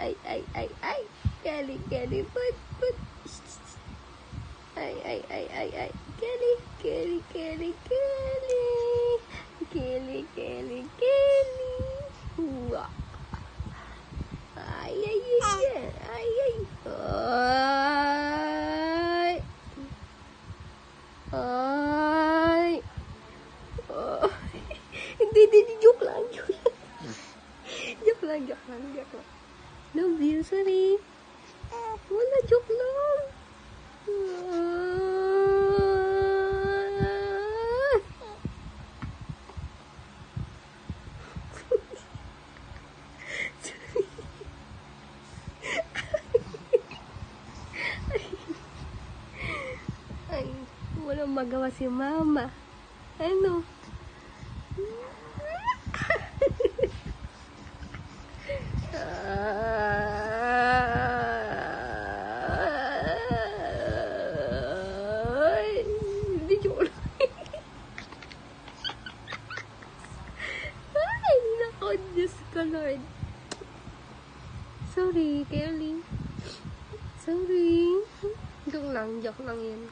ay ay ay ay Kelly Kelly put put. Ay ay ay ay ay Kelly Kelly Kelly Kelly. Kelly Kelly Kelly. Wah ay ay ay ay ay ay ay ay hindi hindi joke lang joke lang joke lang joke lang joke lang Love you, sorry. Wala, joke lang. Ay, walang magawa si mama. Ano? Ay, hindi joke lang. Ay, nako, Diyos ko, Lord. Sorry, Kelly. Sorry. Joke lang, joke lang yun.